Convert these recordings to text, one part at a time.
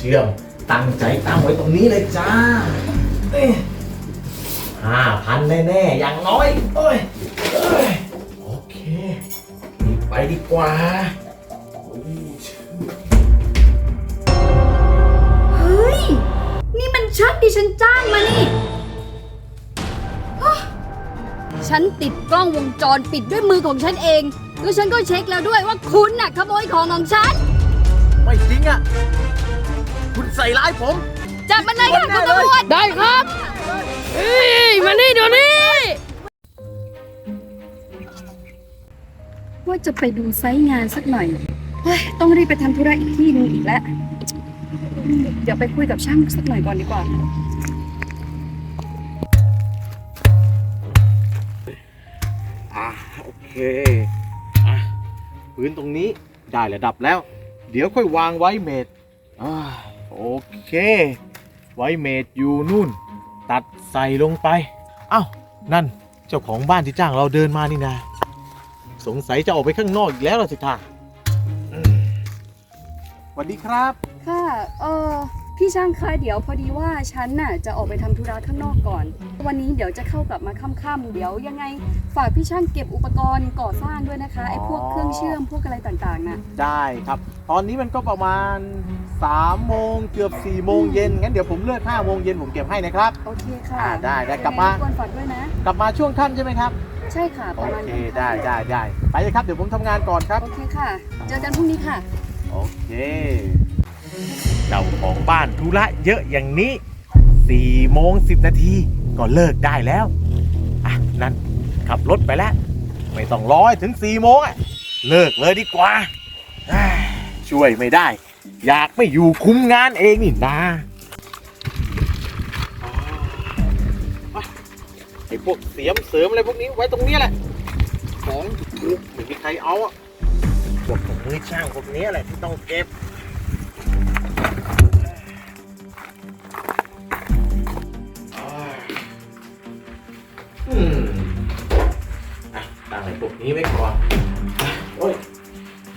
เชื่อม ตั้งใจตั้งไว้ตรงนี้เลยจ้าห้าพันแน่ๆ อย่างน้อยเอ้ยเอ้ยโอเครีบไปดีกว่าโอ้ยเฮ้ย นี่มันชัดที่ฉันจ้างมานี่ฮะฉันติดกล้องวงจรปิดด้วยมือของฉันเอง แล้วฉันก็เช็คแล้วด้วยว่าคุณน่ะขโมยของของฉัน ไม่จริงอะ คุณใส่ร้ายผม จับมันเลยค่ะคุณตำรวจได้ครับเฮ้ยมานี่เดี๋ยวนี้ว่าจะไปดูไซต์งานสักหน่อยเฮ้ยต้องรีบไปทำธุระอีกที่หนึงอีกแล้วอืมเดี๋ยวไปคุยกับช่างสักหน่อยก่อนดีกว่า อะโอเคอะพื้นตรงนี้ได้ระดับแล้ว เดี๋ยวค่อยวางไว้เมดอ่าโอ เค ไว้เมดอยู่นู่น ตัดใส่ลงไป เอ้า นั่นเจ้าของบ้านที่จ้างเราเดินมานี่นะ สงสัยจะออกไปข้างนอกอีกแล้วล่ะสิท่าอืมสวัสดีครับ ค่ะ เออพี่ช่างคะเดี๋ยวพอดีว่าฉันน่ะจะออกไปทำธุระข้างนอกก่อน วันนี้เดี๋ยวจะเข้ากลับมาค่ำๆเดี๋ยวยังไง ฝากพี่ช่างเก็บอุปกรณ์ก่อสร้างด้วยนะคะไอ้พวกเครื่องเชื่อมพวกอะไรต่างๆน่ะ ได้ครับ ตอนนี้มันก็ประมาณ 3โมงเกือบ4โมงเย็นงั้นเดี๋ยวผมเลิก5โมงเย็นผมเก็บให้นะครับ โอเคค่ะอ่าได้ได้กลับมาควรฝากด้วยนะ กลับมาช่วงค่ำใช่ไหมครับ ใช่ค่ะปโอระมาณเคนี้ได้ได้ได้ไปเลยครับเดี๋ยวผมทำงานก่อนครับ โอเคค่ะ เจอกันพรุ่งนี้ค่ะ โอเค เจ้าของบ้านธุระเยอะอย่างนี้4โมง10 นาทีก็เลิกได้แล้ว อะ นั่นขับรถไปแล้ว ไม่ต้องรอให้ถึง4โมงอะ เลิกเลยดีกว่าอ่าช่วยไม่ได้ อยากไม่อยู่คุ้มงานเองนี่นะอ่าไอ้พวกเสียมเสริมอะไรพวกนี้ไว้ตรงนี้แหละ ของถูกไม่มีใครเอาอะพวกของมือช่างพวกนี้แหละที่ต้องเก็บอืมอะตั้งไอ้พวกนี้ไว้ก่อน โอ้ย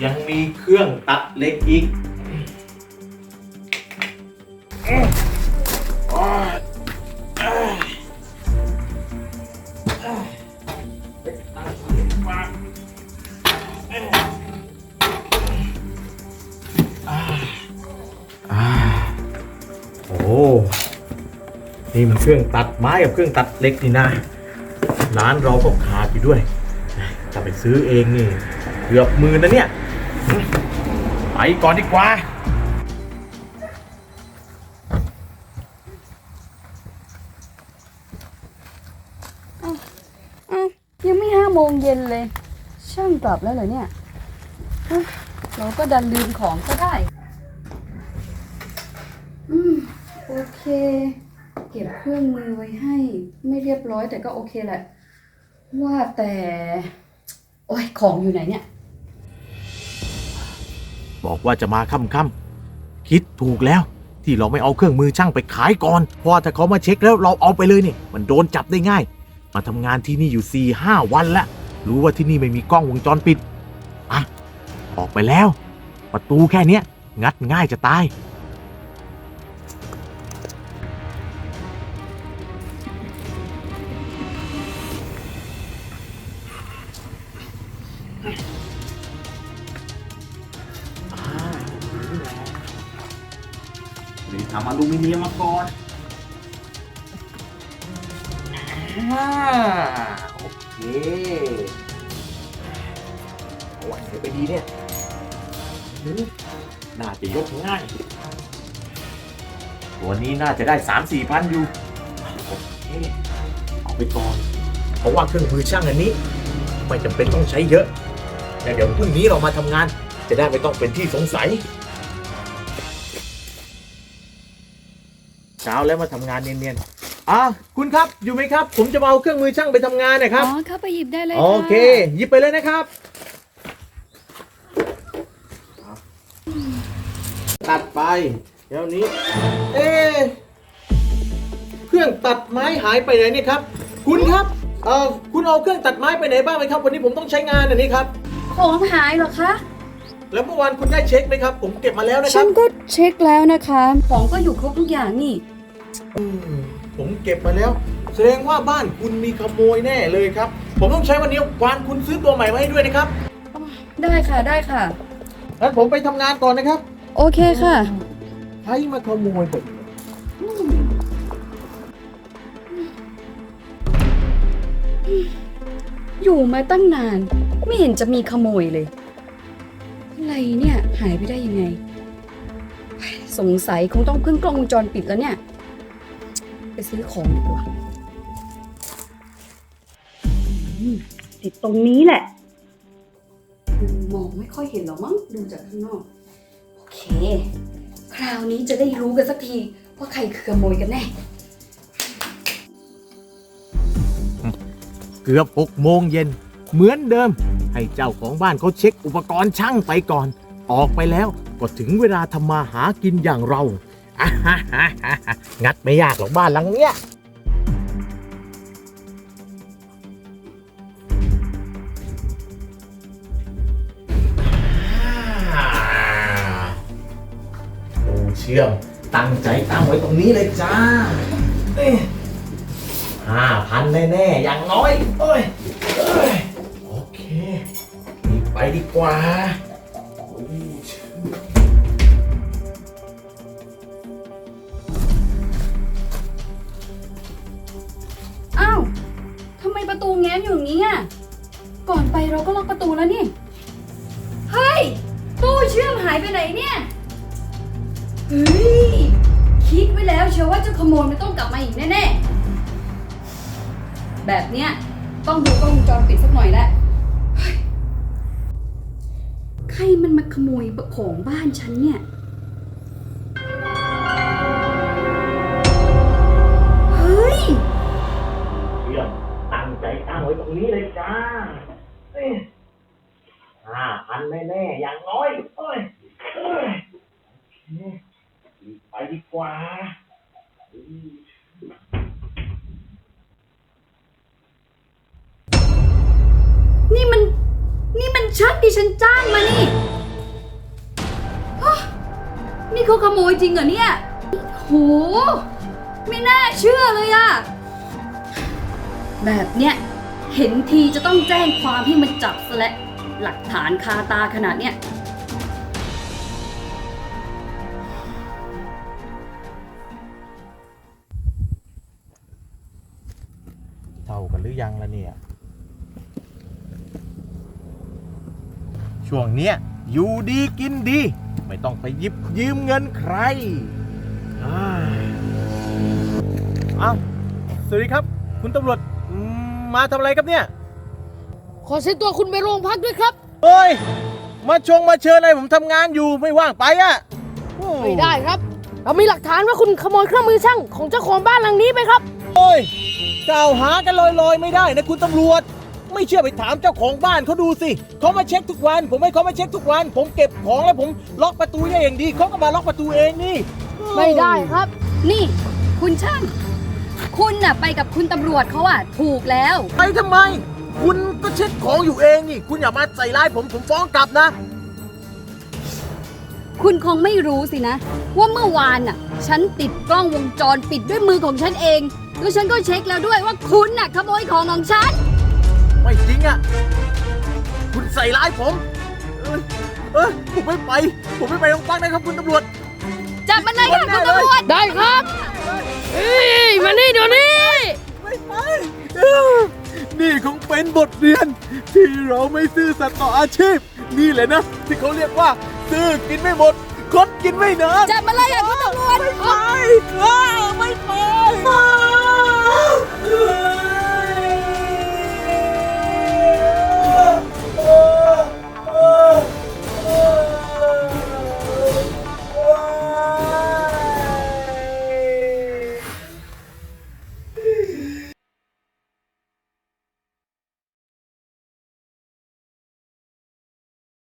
ยังมีเครื่องตัดเล็กอีก โอ้ นี่มันเครื่องตัดไม้กับเครื่องตัดเหล็กนี่นะ ร้านเราก็ขาดอยู่ด้วย จะไปซื้อเองนี่ เกือบหมือนะเนี่ย ไปก่อนดีกว่าอ้าวยังไม่ห้าโมงเย็นเลย ช่างกลับแล้วเหรอเนี่ยฮะเราก็ดันลืมของก็ได้ อืม โอเค เก็บเครื่องมือไว้ให้ ไม่เรียบร้อยแต่ก็โอเคแหละ ว่าแต่ โอ้ยของอยู่ไหนเนี่ย บอกว่าจะมาค่ำๆคิดถูกแล้ว ที่เราไม่เอาเครื่องมือช่างไปขายก่อนเพราะว่าถ้าเขามาเช็คแล้วเราเอาไปเลยเนี่ยมันโดนจับได้ง่าย มาทำงานที่นี่อยู่4ี่ห้าวันแล้ว รู้ว่าที่นี่ไม่มีกล้องวงจรปิดอะออกไปแล้ว ประตูแค่เนี้ย งัดง่ายจะตาย นี่ทำอลูมิเนียมมาก่อนอ่า เคเอาไหวไปดีเนี่ยหืมน่าจะยกง่าย ตัวนี้น่าจะได้สามสี่พันอยู่โอเคเอาไปก่อน เพราะว่าเครื่องมือช่างอันนี้ ไม่จำเป็นต้องใช้เยอะ แต่เดี๋ยวพรุ่งนี้เรามาทำงาน จะได้ไม่ต้องเป็นที่สงสัย เช้าแล้วมาทำงานเนียนๆ อะคุณครับอยู่ไหมครับ ผมจะมาเอาเครื่องมือช่างไปทำงานนะครับ อ๋อเข้าไปหยิบได้เลยโอเคหยิบไปเลยนะครับ ตัดไปเดี๋ยวนี้ เอ๊ะเครื่องตัดไม้หายไปไหนเนี่ยครับ คุณครับเอ่อคุณเอาเครื่องตัดไม้ไปไหนบ้างไหมครับ วันนี้ผมต้องใช้งานอันนี้ครับ ของหายเหรอคะ แล้วเมื่อวานคุณได้เช็คไหมครับ ผมเก็บมาแล้วนะคฉัรับนก็เช็คแล้วนะคะ ของก็อยู่ครบทุกอย่างนี่ อืม ผมเก็บมาแล้ว แสดงว่าบ้านคุณมีขโมยแน่เลยครับ ผมต้องใช้วันนี้วานคุณซื้อตัวใหม่มาให้ด้วยนะครับได้ค่ะได้ค่ะ งั้นผมไปทำงานก่อนนะครับ โอเคค่ะ ใครมาขโมยผมอยู่มาตั้งนาน ไม่เห็นจะมีขโมยเลย อะไรเนี่ยหายไปได้ยังไง สงสัยคงต้องพึ่งกล้องวงจรปิดแล้วเนี่ยไป ซื้อของดีกว่าอืมติดตรงนี้แหละ มองไม่ค่อยเห็นหรอกมั้งดูจากข้างนอก โอเค คราวนี้จะได้รู้กันสักที ว่าใครคือขโมยกันแน่ เกือบ6โมงเย็น เหมือนเดิม ให้เจ้าของบ้านเขาเช็คอุปกรณ์ช่างไปก่อน ออกไปแล้วก็ถึงเวลาทำมาหากินอย่างเรา งัดไม่ยากหรอกบ้านหลังเนี้ยโอ้เชื่อม ตั้งใจตั้งไว้ตรงนี้เลยจ้าห้าพันแน่ๆ อย่างน้อยเอ้ยโอเค ไปดีกว่า ไมประตูแง้มอยู่อย่างนี้อะก่อนไปเราก็ล็อกประตูแล้วนี่ เฮ้ย ตู้เชื่อมหายไปไหนเนี่ย เฮ้ย คิดไว้แล้วเชียวว่าเจะขโมยมันต้องกลับมาอีกแน่ๆ แบบเนี้ยต้องดูกล้องวงจรปิดสักหน่อยแหล้วเฮ้ยใครมันมาขโมยของบ้านฉันเนี่ย รงนี้เลยจ้าห้าพันแน่ๆอย่างน้อยเอ้ยเอ้ยไปดีกว่านี่มัน นี่มันชัดที่ฉันจ้างมานี่ฮะนี่เขาขโมยจริงเหรอเนี่ย โห ไม่น่าเชื่อเลยอะ แบบเนี้ย เห็นทีจะต้องแจ้งความให้มันจับซะและหลักฐานคาตาขนาดเนี้ย เท่ากันหรือยังล่ะเนี่ย ช่วงเนี้ยอยู่ดีกินดี ไม่ต้องไปหยิบยืมเงินใครอ้ายอ้าวสวัสดีครับ คุณตำรวจอื มมาทำอะไรครับเนี่ย ขอเชิญตัวคุณไปโรงพักด้วยครับ เฮ้ย มาชงมาเชิญอะไรผมทำงานอยู่ไม่ว่างไปอะโอ้ไม่ได้ครับ เรามีหลักฐานว่าคุณขโมยเครื่องมือช่างของเจ้าของบ้านหลังนี้ไปครับ โอ้ยกล่าวหากันลอยๆ ไม่ได้นะคุณตำรวจ ไม่เชื่อไปถามเจ้าของบ้านเขาดูสิเขามาเช็คทุกวัน ผมให้เขามาเช็คทุกวัน ผมเก็บของแล้วผมล็อกประตูได้อย่างดีเขาก็มาล็อกประตูเองนี่ ไม่ได้ครับ นี่ คุณช่าง คุณน่ะไปกับคุณตำรวจเขาอะถูกแล้ว ไปทำไม คุณก็เช็คของอยู่เองนี่ คุณอย่ามาใส่ร้ายผมผมฟ้องกลับนะ คุณคงไม่รู้สินะ ว่าเมื่อวานน่ะ ฉันติดกล้องวงจรปิดด้วยมือของฉันเอง แล้วฉันก็เช็คแล้วด้วยว่าคุณน่ะขโมยของของฉัน ไม่จริงอะ คุณใส่ร้ายผม เอยเออผมไม่ไป ผมไม่ไปโรงพักนะครับคุณตำรวจ จับมันเลยค่ะคุณตำรวจ ได้ครับ ฮ้ยมานี่เดี๋ยวนี้ไม่ไปนี่คงเป็นบทเรียน ที่เราไม่ซื่อสัตย์ต่ออาชีพ นี่แหละนะ ที่เขาเรียกว่า ซื้อกินไม่หมด คดกินไม่นานจับมาเลยอะคุณตำรวจไม่ไปไม่ไป